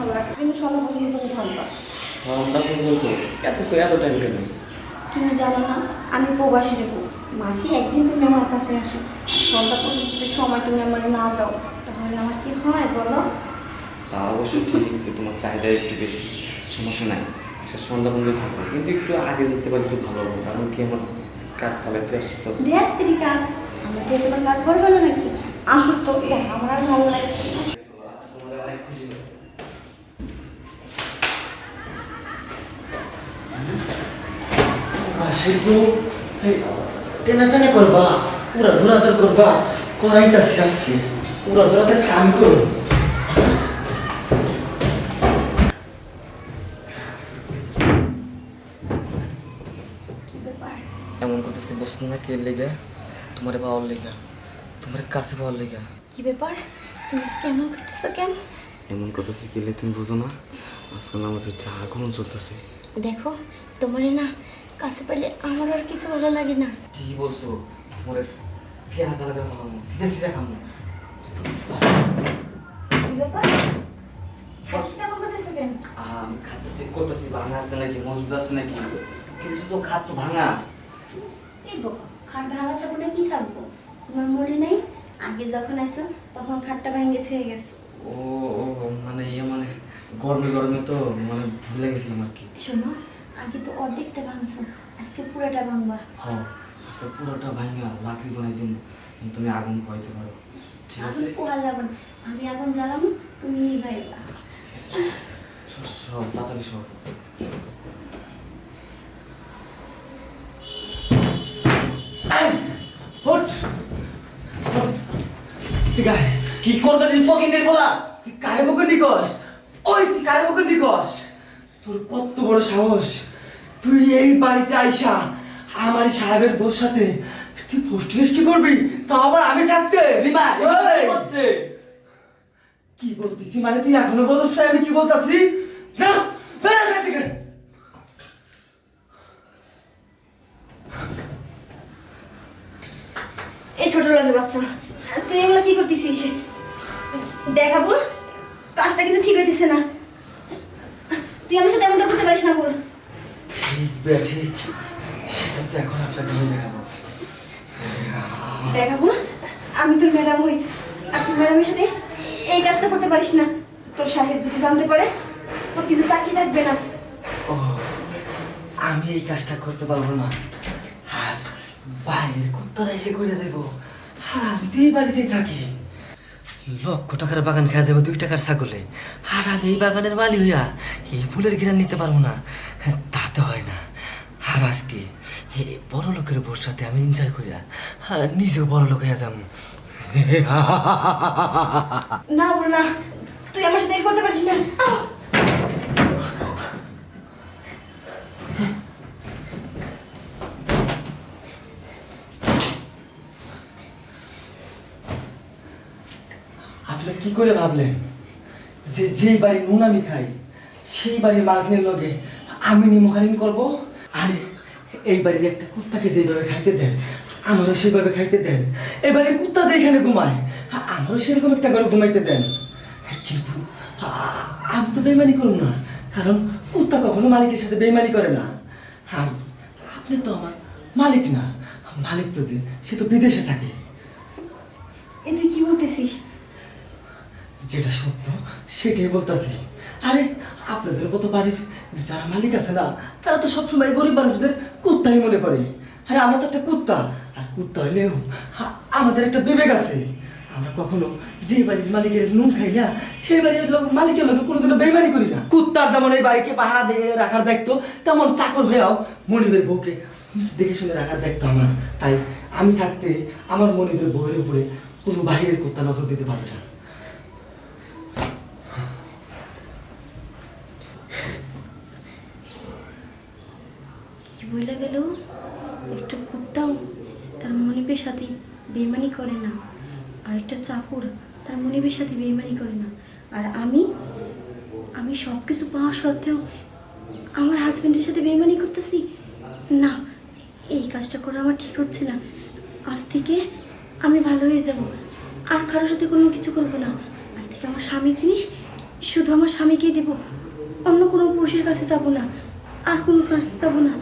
ভালো লাগে। কিন্তু সন্ধ্যা পর্যন্ত তুমি থাকবা। সন্ধ্যা পর্যন্ত? এত এত টাইম কেন? তুমি জানো না আমি প্রবাসী দেবো মাসি একদিন তুমি আমার কাছে আসো। সন্ধ্যা পর্যন্ত সময় তুমি আমার না দাও তাহলে আমার কি হয় বলো? তা অবশ্য ঠিক আছে তোমার চাহিদা একটু বেশি। সমস্যা নাই। আচ্ছা সন্ধ্যা পর্যন্ত থাকবে। কিন্তু একটু আগে যেতে পারি তো ভালো হবে কারণ কি আমার কাজ চালাইতে আসছে তো ঢের কাজ। আমাকে তোমার কাজ বলবে না নাকি? আসো তো আমার ভালো লাগছে বউ টেনা টেনা করবা? পুরা ধরাধর করবা পুরা ধরাতে স্নান করো কি ব্যাপার এমন করতেছে বসতো না কে লেগা তোমার পাওয়ার লেগা তোমার কাছে পাওয়ার লেগা। কি ব্যাপার? তুমি আজকে এমন করতেছো কেন? এমন করতেছি গেলে তুমি বুঝো না? আজকাল একটু আগুন চলতেছে দেখো তোমারে না কাছে পেলে আমার আর কিছু ভালো লাগে না। ঠিকই বলছো তোমার কেন হাতে লাগা খাব সিধা সিধা খাব। কি ব্যাপার? হাসি কেমন করতেছো ভাঙা আছে নাকি মজবুত আছে নাকি? কিন্তু তো খাট তো ভাঙা। এই বোকা খাট ভাঙা থাকব না কি থাকব? তোমার মনে নেই? আগে যখন তখন খাটটা ভেঙে থেকে গেছে। ও ও মানে ইয়ে মানে গরমে গরমে তো মানে ভুলে গেছিলাম আর কি। শোনো আগে তো অর্ধেকটা ভাঙছো আজকে পুরোটা ভাঙবা। হ্যাঁ আজকে পুরোটা ভাঙা লাকড়ি বানাই দিন তুমি আগুন পাইতে পারো। ঠিক আছে? আগুন পোহাল যাবেন আমি আগুন জ্বালাবো তুমি নিভাইবা। আচ্ছা ঠিক আছে সব সব তাড়াতাড়ি আছে কি করতেছিস ফকিনের বলা তুই কারে বুকে নিকস ওই তুই কারে বুকে নিকস তোর কত বড় সাহস? তুই এই বাড়িতে আইসা আমার সাহেবের বউর সাথে তুই পোস্ট করবি? তা আবার আমি থাকতে? কি বলতেছি? মানে তুই এখনও বলছিস না আমি কি বলতাছি? বের থেকে এই ছোট লোকের বাচ্চা তুই এগুলো কি করতেছিস? দেখাবো? কাজটা কিন্তু ঠিক হইতেছে না। তুই আমার সাথে এমনটা করতে পারিস না বল ঠিক বে ঠিক। সেটা তো এখন আপনাকে আমি দেখাবো। দেখাবো? আমি তোর ম্যাডাম হই। আর তুই ম্যাডামের সাথে এই কাজটা করতে পারিস না। তোর সাহেব যদি জানতে পারে তোর কিন্তু চাকরি থাকবে না। ও আমি এই কাজটা করতে পারব না। আর বাইরের কুত্তারা এসে করে দেবো। আর আমি তো এই বাড়িতেই থাকি। লক্ষ টাকার বাগান খেয়ে যাবে, দুই টাকার ছাগলে। আর আমি এই বাগানের মালি হইয়া এই ফুলের ঘিরান নিতে পারব না। তা তো হয় না। আর আজকে বড় লোকের বর্ষাতে আমি এনজয় করিয়া আর নিজেও বড় লোক হইয়া যাম। না না, তুই আমার সাথে করতে পারছিস না। আপনি কি করে ভাবলেন যে যেই বাড়ি নুন আমি খাই, সেই বাড়ির মালকিনের লগে আমি নিমখানিম করব? আরে, এই বাড়ির একটা কুত্তাকে যেভাবে খাইতে দেন, আমারও সেইভাবে খাইতে দেন। এবারে কুত্তা যেখানে ঘুমায়, আমারও সেরকম একটা করে ঘুমাইতে দেন। কিন্তু আমি তো বেমানি করুন না, কারণ কুত্তা কখনো মালিকের সাথে বেমানি করে না। আর আপনি তো আমার মালিক না, মালিক তো যে, সে তো বিদেশে থাকে। এ তুই কি বলতেছিস? যেটা সত্য, সেটাই বলতাছি। আরে, আপনাদের মতো বাড়ির যারা মালিক আছে না, তারা তো সবসময় গরিব মানুষদের কুত্তাই মনে করে। আরে, আমরা তো একটা কুত্তা, আর কুত্তা হইলেও আমাদের একটা বিবেক আছে। আমরা কখনো যে বাড়ির মালিকের নুন খাই না, সেই বাড়ির লোক, মালিকের লোকে কোনোদিনও বেইমানি করি না। কুত্তার যেমন এই বাড়িকে পাহারা দিয়ে রাখার দায়িত্ব, তেমন চাকর হয়েও মনিবের বউকে দেখে শুনে রাখার দায়িত্ব আমার। তাই আমি থাকতে আমার মনিবের বউয়ের উপরে কোনো বাহিরের কুত্তা নজর দিতে পারবে না। বলে গেল একটা কুত্তাও তার মনিবের সাথে বেমানি করে না। আর একটা চাকর তার মনিবের সাথে বেমানি করে না। আর আমি আমি সব কিছু পাওয়া সত্ত্বেও আমার হাজব্যান্ডের সাথে বেমানি করতেছি? না, এই কাজটা করা আমার ঠিক হচ্ছে না। আজ থেকে আমি ভালো হয়ে যাব। আর কারোর সাথে কোনো কিছু করব না। আজ থেকে আমার স্বামীর জিনিস শুধু আমার স্বামীকেই দেবো। অন্য কোনো পুরুষের কাছে যাব না। আর কোনো ক্লাস যাব না।